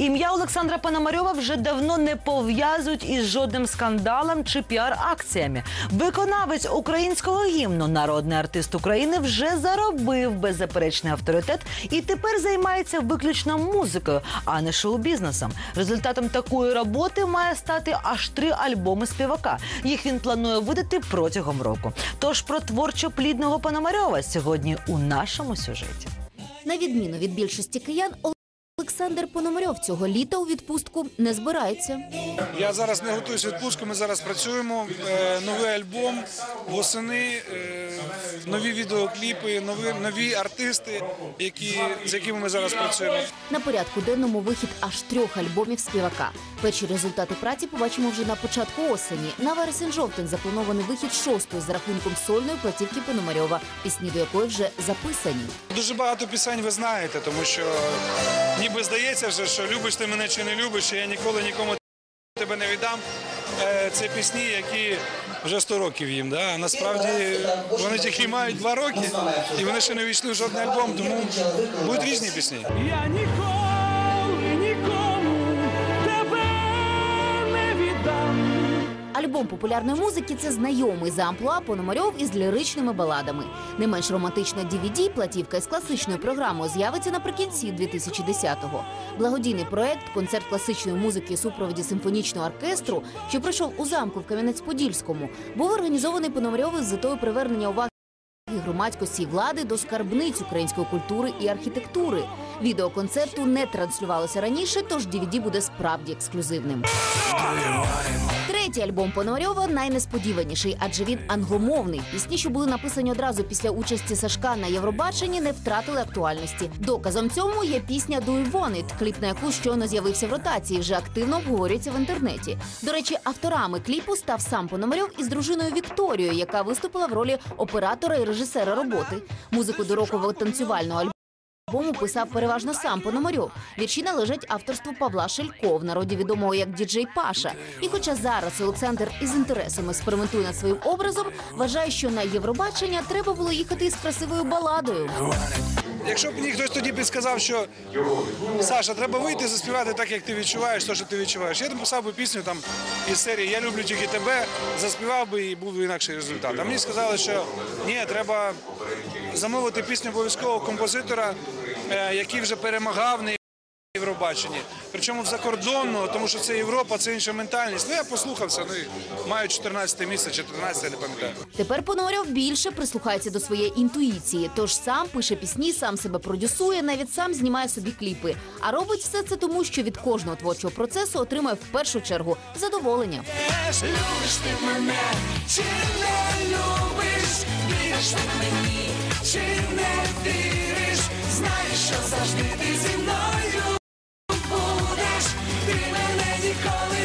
Ім'я Олександра Пономарьова вже давно не пов'язують із жодним скандалом чи піар-акціями. Виконавець українського гімну, народний артист України, вже заробив беззаперечний авторитет і тепер займається виключно музикою, а не шоу-бізнесом. Результатом такої роботи має стати аж три альбоми співака. Їх він планує видати протягом року. Тож про творчо плідного Пономарьова сьогодні у нашому сюжеті. На відміну від більшості киян, Олександр Пономарьов цього літа у відпустку не збирається. Я зараз не готуюсь відпустку. Ми зараз працюємо. Е, новий альбом восени, е, нові відеокліпи, нові нові артисти, які з якими ми зараз працюємо. На порядку денному вихід аж трьох альбомів співака. Перші результати праці побачимо вже на початку осені. На вересень-жовтень запланований вихід шостої за рахунком сольної платівки Пономарьова, пісні до якої вже записані. Дуже багато пісень ви знаєте, тому що ніби здається вже, що любиш ти мене чи не любиш, що я ніколи нікому тебе не віддам. Е, Це пісні, які вже 100 років їм. Да? Насправді вони тільки мають 2 роки, і вони ще не війшли в жодний альбом, тому будуть різні пісні. Я ніколи Альбом популярної музики це знайомий за амплуа Пономарьов із ліричними баладами. Не менш романтична DVD платівка із класичною програмою з'явиться наприкінці 2010-го. Благодійний проект, концерт класичної музики супроводі симфонічного оркестру, що пройшов у замку в Кам'янець-Подільському, був організований Пономарьовим з метою привернення уваги громадськості і влади до скарбниць української культури і архітектури. Відео концерту не транслювалося раніше, тож DVD буде справді ексклюзивним. Третій альбом Пономарьова найнесподіваніший, адже він англомовний. Пісні, що були написані одразу після участі Сашка на Євробаченні, не втратили актуальності. Доказом цьому є пісня «Do You Want It», кліп на яку щойно з'явився в ротації, вже активно обговорюється в інтернеті. До речі, авторами кліпу став сам Пономарьов із дружиною Вікторією, яка виступила в ролі оператора і режисера роботи. Музику до рокового танцювального альбому Альбому писав переважно сам Пономарьов. Вірші належать авторству Павла Шелько, в народі відомого як діджей Паша. І хоча зараз Олександр із інтересом експериментує над своїм образом, вважає, що на Євробачення треба було їхати із красивою баладою. Якщо б мені хтось тоді підсказав, що Саша, треба вийти заспівати так, як ти відчуваєш, то, що ти відчуваєш. Я написав би пісню там із серії Я люблю тільки тебе, заспівав би і був би інакший результат. А мені сказали, що ні, треба замовити пісню обов'язкового композитора, е, який вже перемагав Євробаченні. Причому в закордонного, тому що це Європа, це інша ментальність. Ну я послухався, ну і маю 14 місце, 14, я не пам'ятаю. Тепер Пономарьов більше прислухається до своєї інтуїції, тож сам пише пісні, сам себе продюсує, навіть сам знімає собі кліпи. А робить все це тому, що від кожного творчого процесу отримає в першу чергу задоволення. Любиш ти мене, чи не любиш, віриш ти мені, чи не віриш, знаєш, що завжди ти зі мною будеш, ти мене ніколи